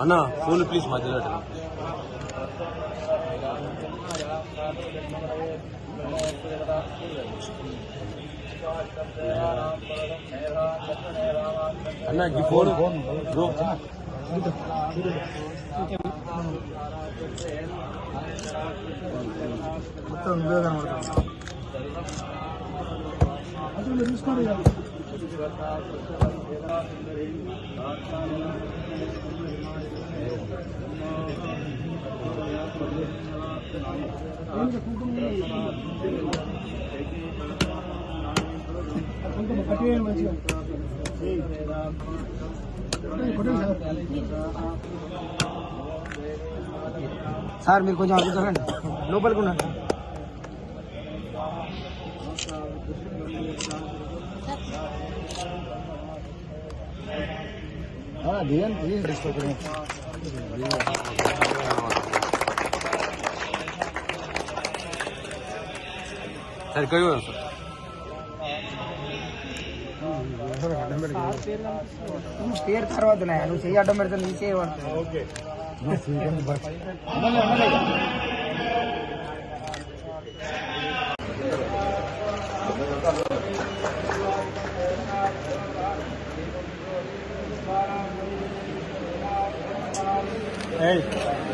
అన్న phone please మధ్యలో అన్న ఈ ఫోన్ బ్రో. మొత్తం నువ్వే కనబడతావు చూసుకోండి ఇక. ఏంటి కుంకుమ? కుంకుమ కట్టేయండి మంచిగా ఏయ్. కొట్టండి, కొట్టండి సార్. సార్ మీరు కొంచెం అడుగుతారండి లోపలికి ఉండండి దిగండి దిగండి సరే ఇక్కడ చూడండి సార్ పేరు తర్వాత నువ్వు చెయ్యి అడ్డం పెడితే నీ చేయబడుతుంది É.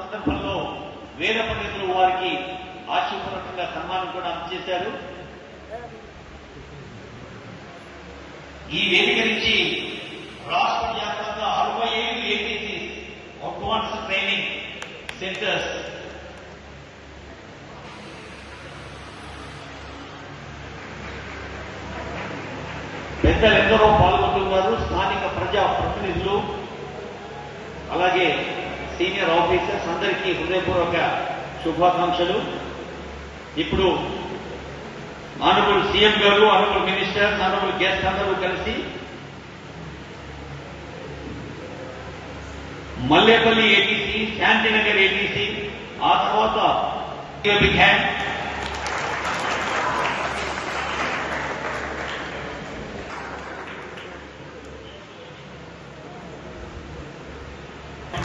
సందర్భంలో వేద పండితులు వారికి ఆశీర్వదంగా సన్మానం కూడా అందజేశారు. ఈ వేదిక నుంచి రాష్ట్ర వ్యాప్తంగా అరవై ఐదు ఏపీసీ అడ్వాన్స్ ట్రైనింగ్ సెంటర్స్. పెద్దలెందరో పాల్గొంటున్నారు స్థానిక ప్రజా ప్రతినిధులు అలాగే సీనియర్ ఆఫీసర్స్ అందరికీ హృదయపూర్వక శుభాకాంక్షలు. ఇప్పుడు ఆనరబుల్ సీఎం గారు ఆనరబుల్ మినిస్టర్స్ ఆనరబుల్ గెస్ట్ అందరూ కలిసి మల్లేపల్లి ఏటీసీ శాంతినగర్ ఏటీసీ ఆ తర్వాత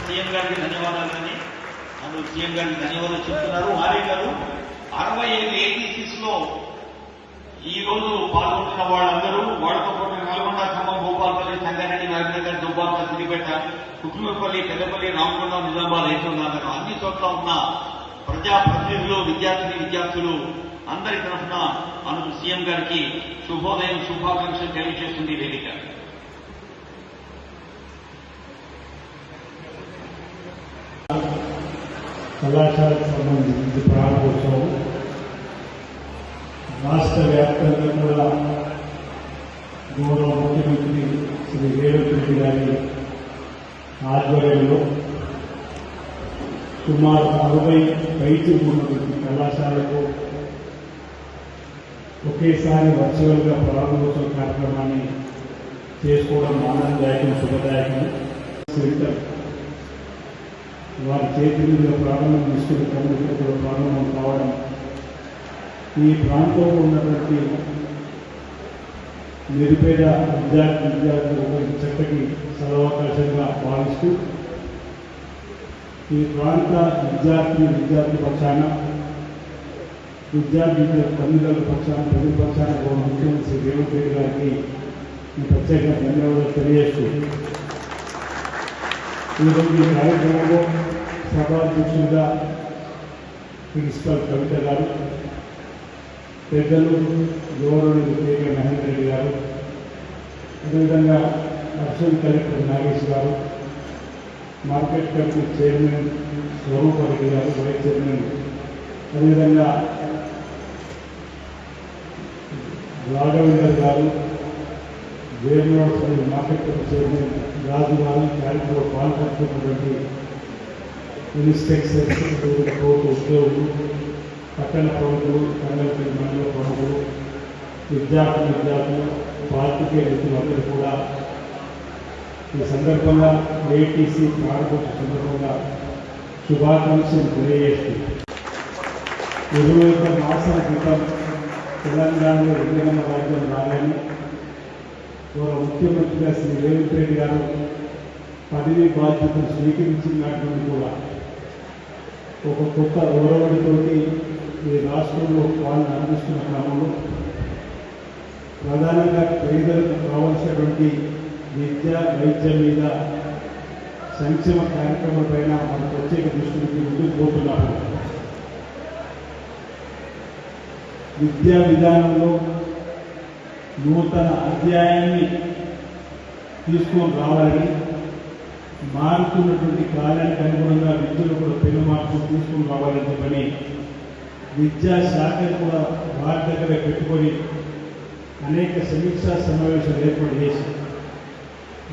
సీఎం గారికి ధన్యవాదాలని అందులో సీఎం గారికి ధన్యవాదాలు చెప్తున్నారు. ఆర్య గారు అరవై ఐదు ఏటీసీస్లో ఈ రోజు పాల్గొంటున్న వాళ్ళందరూ వాళ్ళతో పాటు నల్గొండ ఖమ్మం భూపాలపల్లి సంగారెడ్డి నాగనగర్ దుబ్బాక సిద్దిపేట కుటుంబపల్లి పెద్దపల్లి రామకొండ నిజామాబాద్ హైదరాబాద్ అన్ని చోట్ల ఉన్న ప్రజాప్రతినిధులు విద్యార్థిని విద్యార్థులు అందరి తరఫున అను సీఎం గారికి శుభోదయం శుభాకాంక్షలు తెలియజేస్తుంది వేదిక. కళాశాలకు సంబంధించి ప్రారంభోత్సవం. రాష్ట్ర వ్యాప్తంగా కూడా గౌరవ ముఖ్యమంత్రి శ్రీ రేవంత్ రెడ్డి గారి ఆధ్వర్యంలో సుమారు అరవై పైకి ఉన్నటువంటి కళాశాలకు ఒకేసారి వర్చువల్గా ప్రారంభోత్సవ కార్యక్రమాన్ని చేసుకోవడం ఆనందదాయకం శుభదాయకం. సెంటర్ వారి చేతి మీద ప్రారంభం తీసుకుని కమ్యూనిటీ ప్రారంభం కావడం ఈ ప్రాంతంలో ఉన్నటువంటి నిరుపేద విద్యార్థి విద్యార్థులు చక్కటి సదవకాశంగా భావిస్తూ ఈ ప్రాంత విద్యార్థి విద్యార్థి పక్షాన విద్యార్థి తల్లిదండ్రుల పక్షాన ప్రజల పక్షాన ముఖ్యమంత్రి రేవంత్ రెడ్డి గారికి ఈ ప్రత్యేక ధన్యవాదాలు తెలియజేస్తూ ఈరోజు ఈ కార్యక్రమంలో సభాధ్యక్షులుగా ప్రిన్సిపల్ కవిత గారు పెద్దలు గౌరవులు కేక మహేందర్ రెడ్డి గారు అదేవిధంగా Arjun collector Nagesh garu market committee chairman Swaroopa Reddy garu vice chairman అదేవిధంగా రాఘవేందర్ గారు వేర్నోడ్ market committee chairman Raju garu కార్యక్రమంలో పాల్గొంటున్నటువంటి ఇన్స్పెక్టర్స్ కోర్టు ఉద్యోగులు పట్టణ ప్రముఖులు సంఘటన మండల ప్రముఖులు విద్యార్థి విద్యార్థులు పార్టీకే వ్యక్తులందరూ కూడా ఈ సందర్భంగా ఏటీసీ ప్రారంభోత్సవ సందర్భంగా శుభాకాంక్షలు తెలియజేస్తూ ఇరవై ఒక్క మాసాల క్రితం తెలంగాణలో ఎన్నికల రాజ్యం రాగానే గౌరవ ముఖ్యమంత్రిగా శ్రీ రేవంత్ రెడ్డి గారు పదవి బాధ్యతలు స్వీకరించినటువంటి కూడా ఒక కొత్త గౌరవంతోటి ఈ రాష్ట్రంలో వాళ్ళు అందిస్తున్న క్రమంలో ప్రధానంగా పేదలకు కావలసినటువంటి విద్య వైద్యం మీద సంక్షేమ కార్యక్రమం పైన మన ప్రత్యేక దృష్టికి ముందుకు పోతున్నాము విద్యా విధానంలో నూతన అధ్యాయాన్ని తీసుకొని రావాలని మారుతున్నటువంటి కాలానికి అనుగుణంగా విద్యలో కూడా పెను మార్పులు తీసుకొని రావాలని చెప్పని విద్యా శాఖను కూడా వారి దగ్గర పెట్టుకొని అనేక సమీక్షా సమావేశాలు ఏర్పాటు చేసి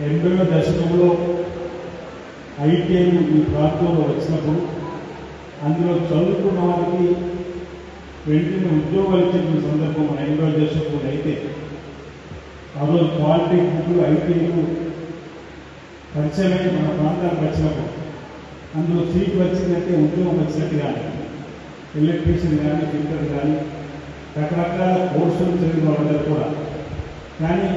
ఎనభై దశకంలో ఐటీఐలు ఈ ప్రాంతంలో వచ్చినప్పుడు అందులో చదువుకున్న వారికి వెంటనే ఉద్యోగాలు ఇచ్చిన సందర్భం ఎనభై దశకంలో అయితే ఆ రోజు పాలిటెక్నిక్లు ఐటీఐలు పరిచయమైన మన ప్రాంతానికి వచ్చినప్పుడు అందులో సీట్ వచ్చిందంటే ఉద్యోగం వచ్చినట్టుగా కానీ ఎలక్ట్రీషియన్ కానీ ఫిల్టర్ కానీ రకరకాల కోర్సులు చదివిన వాళ్ళందరూ కూడా. కానీ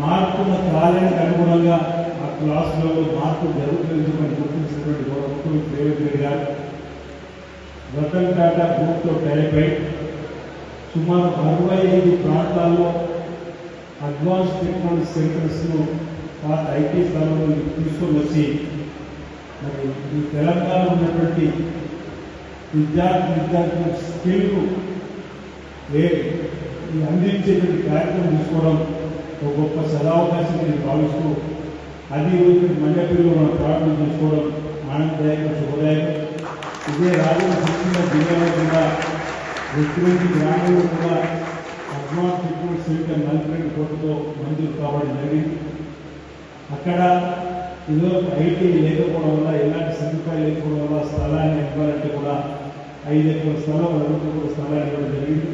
మార్పుల కాలానికి అనుగుణంగా ఆ క్లాసులో మార్పు జరుగుతుందని గుర్తించినటువంటి గౌరవ ముఖ్యమంత్రి రేవంత్ రెడ్డి గారు రతన్ టాటా గ్రూప్తో టైప్ అయి సుమారు అరవై ఐదు ప్రాంతాల్లో అడ్వాన్స్ టెక్నాలజీ సెంటర్స్ను పాత ఐటీ స్థలంలో తీసుకొని వచ్చి మరి ఈ తెలంగాణ ఉన్నటువంటి విద్యార్థి విద్యార్థుల స్కిల్కు ఏ అందించేటువంటి కార్యక్రమం తీసుకోవడం ఒక గొప్ప సదావకాశం నేను భావిస్తూ అది రోజు మండపల్లిలో మనం ప్రారంభం చేసుకోవడం ఆనందదాయక శుభదాయకం. ఇదే రాజన్న సిరిసిల్ల జిల్లాలో కూడా ఎటువంటి గ్రామంలో కూడా అడ్వాన్స్ టెక్నాలజీ సెంటర్ నలభై రెండు కోట్లతో మంజూరు కావడం జరిగింది. అక్కడ ఇదో ఐటీ లేకపోవడం వల్ల ఎలాంటి సదుపాయాలు లేకపోవడం వల్ల స్థలాన్ని ఇవ్వాలంటే కూడా ఐదు ఎకరాల స్థలం రెండు కూడా స్థలాలు ఇవ్వడం జరిగింది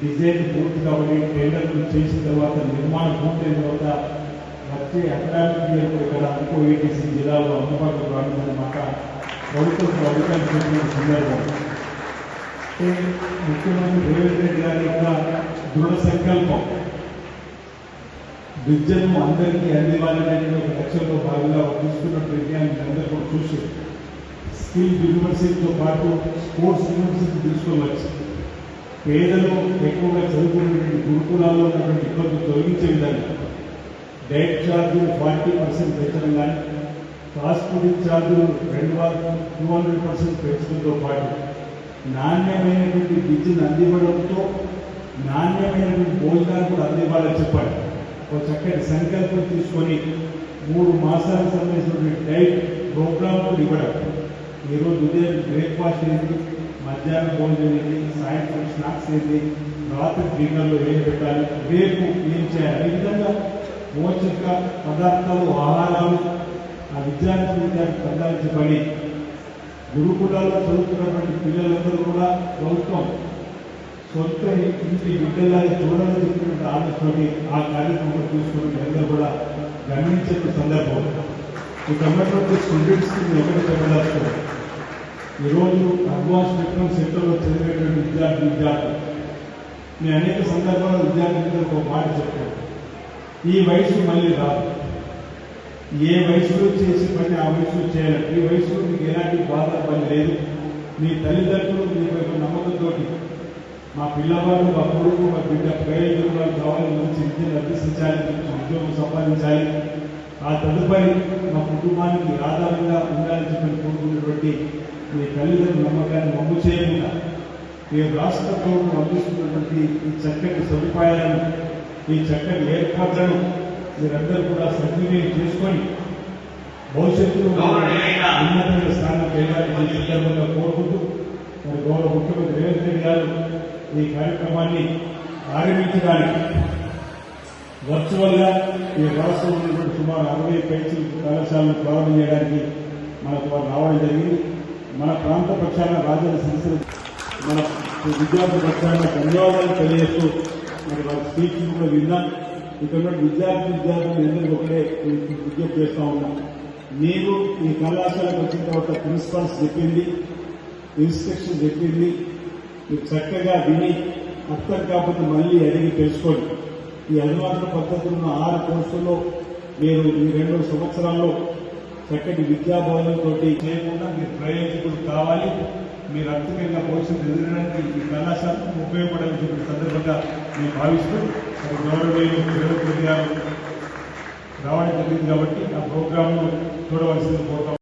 డిజైన్ పూర్తి కాబట్టి టెండర్లు చేసిన తర్వాత నిర్మాణం పూర్తయిన తర్వాత వచ్చే అకాడమిక్ ఇయర్ ఇక్కడ అనుకో ఏటీసీ జిల్లాలో అందుబాటులో రానుందన్నమాట ప్రభుత్వం అధికారులు చెప్పిన సందర్భం. ముఖ్యమంత్రి రేవంత్ రెడ్డి గారి యొక్క దృఢ సంకల్పం విద్యను అందరికీ అందివ్వాలనే ఒక లక్ష్యంలో భాగంగా తీసుకున్న విజ్ఞానం అందరూ కూడా చూసి స్కిల్ యూనివర్సిటీతో పాటు స్పోర్ట్స్ యూనివర్సిటీ తీసుకోవచ్చు పేదలు ఎక్కువగా చదువుకునేటువంటి గురుకులాల్లో ఉన్నటువంటి ఇబ్బందులు తొలగించే విధంగా డైట్ ఛార్జీలు ఫార్టీ పర్సెంట్ పెంచడం కానీ ఫాస్ట్ ఫుడ్ ఛార్జీలు రెండు వందల టూ హండ్రెడ్ పర్సెంట్ పెంచడంతో పాటు నాణ్యమైనటువంటి విద్యను అందివ్వడంతో నాణ్యమైనటువంటి భోజనాలు కూడా అందివ్వాలని చెప్పాలి. ఒక చక్కటి సంకల్పం తీసుకొని మూడు మాసాలకు సంబంధించినటువంటి డైట్ ప్రోగ్రామ్ కూడా ఇవ్వడం. ఈరోజు ఉదయం బ్రేక్ఫాస్ట్ ఏంటి మధ్యాహ్నం భోజనం ఏంటి సాయంత్రం స్నాక్స్ ఏంటి రాత్రి డిన్నర్లో ఏం పెట్టాలి రేపు ఏం చేయాలి? ఈ విధంగా పోషక పదార్థాలు ఆహారాలు ఆ విద్యార్థి విద్యార్థి పొందాల్సిన గురుకులాల్లో చదువుతున్నటువంటి పిల్లలందరూ కూడా ప్రభుత్వం సొంత ఇంటి బిడ్డలాగా చూడాలని చెప్పినటువంటి ఆలోచనతోటి ఆ కార్యక్రమం తీసుకుని అందరూ కూడా గమనించిన సందర్భం. ఈ ఉన్నటువంటి స్టూడెంట్స్కి నేను ఒకటి చెప్పదలుచుకోవాలి ఈరోజు అడ్వాన్స్ టెక్నాలజీ సెంటర్లో చదివేటువంటి విద్యార్థి విద్యార్థులు నేను అనేక సందర్భాల్లో విద్యార్థులకు ఒక మాట చెప్పాను. ఈ వయసు మళ్ళీ రాదు. ఏ వయసులో చేసే పని ఆ వయసులో చేయాలి. ఈ వయసులో మీకు ఎలాంటి బాధ పని లేదు. మీ తల్లిదండ్రులు మీకు యొక్క నమ్మకంతో మా పిల్లవాళ్ళు మా కొడుకు మా బిడ్డ ప్రయోజనం వాళ్ళు కావాలి మంచి విద్యను అభ్యసించాలి మంచి ఉద్యోగం సంపాదించాలి. ఆ తదుపరి మా కుటుంబానికి ఆధారంగా ఉండాలని చెప్పి కోరుకున్నటువంటి మీ తల్లిదండ్రుల నమ్మకాన్ని మమ్ము చేయకుండా మీరు రాష్ట్ర ప్రభుత్వం అందిస్తున్నటువంటి ఈ చక్కటి సదుపాయాలను ఈ చక్కటి ఏర్పాట్లను మీరందరూ కూడా సద్వినియోగం చేసుకొని భవిష్యత్తులో ఉన్నతమైన స్థానం చేయాలని సందర్భంగా కోరుకుంటూ మరి గౌరవ ముఖ్యమంత్రి రేవంత్ రెడ్డి గారు ఈ కార్యక్రమాన్ని ఆరంభించడానికి వర్చువల్గా ఈ రాష్ట్రంలో ఉన్నటువంటి సుమారు అరవై పైచి కళాశాలను ప్రారంభం చేయడానికి మనకు వారు రావడం జరిగింది. మన ప్రాంత పక్షాన రాజ్యాంగ సంస్థలు మన విద్యార్థి పక్షాన ధన్యవాదాలు తెలియజేస్తూ మరి వారి స్పీచ్ కూడా విన్నాం. ఇక్కడ విద్యార్థి విద్యార్థులు ఎందుకు ఒకటే విజ్ఞప్తి చేస్తూ ఉన్నాం. మీరు ఈ కళాశాలకు వచ్చిన తర్వాత ప్రిన్సిపల్స్ చెప్పింది ఇన్స్ట్రక్షన్ చెప్పింది. మీరు చక్కగా విని అర్థం కాకపోతే మళ్ళీ అడిగి తెలుసుకోండి. ఈ అభివాదన పద్ధతులు ఉన్న ఆరు కోర్సుల్లో మీరు ఈ రెండు సంవత్సరాల్లో చక్కటి విద్యా చేయకుండా మీరు ప్రయోజకులు కావాలి. మీరు అర్థమైన భవిష్యత్తు ఎదురడానికి ఈ కళాశాలకు ఉపయోగపడాల్సిన సందర్భంగా మేము భావిస్తూ మరి గౌరవనీయులు రావడం జరిగింది కాబట్టి ఆ ప్రోగ్రాంను చూడవలసింది కోరుతాం